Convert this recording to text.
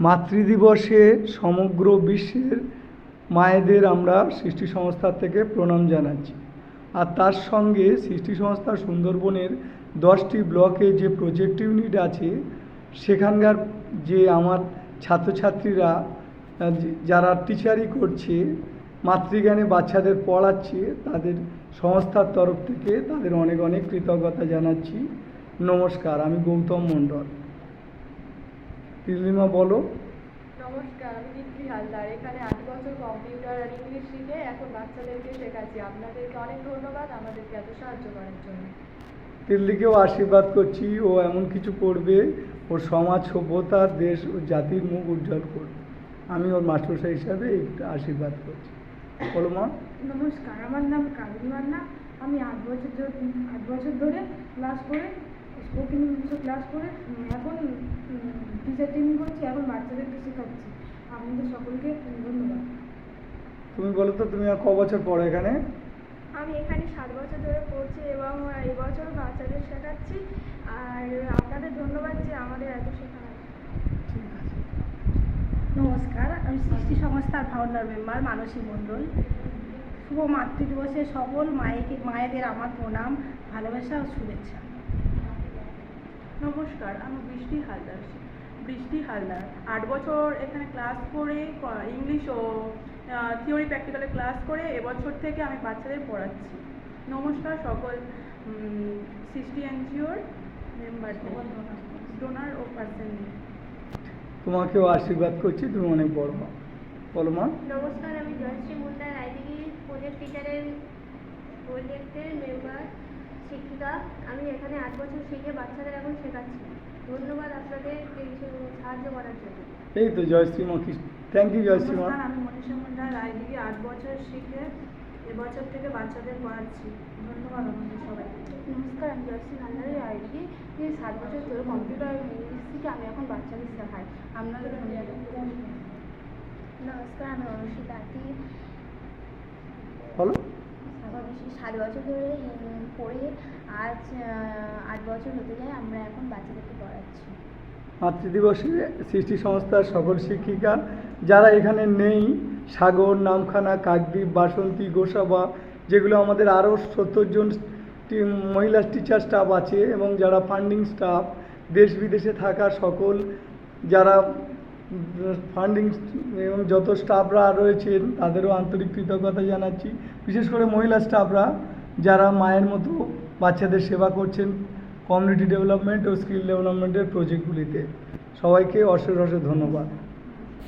মাতৃদিবসে সমগ্র বিশ্বের মায়েদের আমরা সৃষ্টি সংস্থার থেকে প্রণাম জানাচ্ছি। আর তার সঙ্গে সৃষ্টি সংস্থা সুন্দরবনের দশটি ব্লকে যে প্রজেক্ট ইউনিট আছে, সেখানকার যে আমার ছাত্রছাত্রীরা যারা টিচারই করছে, মাতৃজ্ঞানে বাচ্চাদের পড়াচ্ছে, তাদের সংস্থার তরফ থেকে তাদের অনেক অনেক কৃতজ্ঞতা জানাচ্ছি। নমস্কার, আমি গৌতম মণ্ডল। নীলিমা বলো। নমস্কার আমি দীপ্তি হালদার। এখানে আট বছর কম্পিউটার আর ইংলিশ শিখে এখন বাচ্চাদেরকে শেখাচ্ছি। আপনাদেরকে অনেক ধন্যবাদ আমাদেরকে এত সাহায্য করার জন্য। দিল্লিকেও আশীর্বাদ করছি। ও এমন কিছু করবে ওর সমাজ সভ্যতা দেশ ও জাতির মুখ উজ্জ্বল করবে। আমি ওর মাস্টারমশাই হিসাবে একটু আশীর্বাদ করছি। বলো মা। নমস্কার আমার নাম কাবেরী মান্না আমি আট বছর ধরে আট বছর ধরে ক্লাস করে স্পোকেন ইংলিশে ক্লাস করে এখন টিচার ট্রেনিং করছি এখন বাচ্চাদেরকে শেখাচ্ছি আপনাদের সকলকে ধন্যবাদ। তুমি বলো তো তুমি আর ক বছর পড়ো এখানে? আমি এখানে সাত বছর ধরে পড়ছি এবং এই বছর বাচ্চাদের শেখাচ্ছি। আর আপনাদের ধন্যবাদ যে আমাদের এত শেখানো। ঠিক আছে। নমস্কার আমি সৃষ্টি সংস্থার ফাউন্ডার মেম্বার মানসী মণ্ডল। শুভ মাতৃদিবসে সকল মায়েকে মায়েদের আমার প্রণাম ভালোবাসা ও শুভেচ্ছা। নমস্কার আমি বৃষ্টি হালদার। বৃষ্টি হালদার। আট বছর এখানে ক্লাস করে ইংলিশ ও থিওরি প্র্যাকটিক্যালে ক্লাস করে এবছর থেকে আমি বাচ্চাদের পড়াচ্ছি। নমস্কার সকল সৃষ্টি এনজিওর মেম্বার ডোনার ও পার্সেন্ট তোমাকেও আশীর্বাদ করছি তুমি অনেক বড় হও বলো মা। নমস্কার আমি জয়শ্রী মুন্ডা রায়দিঘি প্রজেক্ট টিচারের প্রজেক্টের মেম্বার শিক্ষিকা আমি এখানে আট বছর শিখে বাচ্চাদের এখন শেখাচ্ছি। ধন্যবাদ আপনাদের কিছু সাহায্য করার জন্য। এই তো জয়শ্রী মা থ্যাংক ইউ জয়শ্রী মা। আমি মনীষা মুন্ডা রায়দিঘি আট বছর শিখে এবছর থেকে বাচ্চাদের পড়াচ্ছি। ধন্যবাদ আমাদের সবাইকে। নমস্কার আমি জয়শ্রী হালদারের আইডি সাত বছর ধরে কম্পিউটার ইংলিশ শিখে আমি এখন বাচ্চাদের শেখাই। আপনাদের ধন্যবাদ। নমস্কার আমি অনুষী দাতি বলো। সাত বছর ধরে পড়ে আজ আট বছর হতে যায়, আমরা এখন বাচ্চাদেরকে পড়াচ্ছি। মাতৃদিবসে সৃষ্টি সংস্থার সকল শিক্ষিকা, যারা এখানে নেই, সাগর, নামখানা, কাকদ্বীপ, বাসন্তী, গোসাবা, যেগুলো আমাদের আরও সত্তর জন মহিলা টিচার স্টাফ আছে এবং যারা ফান্ডিং স্টাফ দেশ বিদেশে থাকা সকল যারা ফান্ডিং এবং যত স্টাফরা রয়েছেন, তাদেরও আন্তরিক কৃতজ্ঞতা জানাচ্ছি। বিশেষ করে মহিলা স্টাফরা যারা মায়ের মতো বাচ্চাদের সেবা করছেন কমিউনিটি ডেভেলপমেন্ট ও স্কিল ডেভেলপমেন্টের প্রজেক্টগুলিতে সবাইকে অশেষ অশেষ ধন্যবাদ।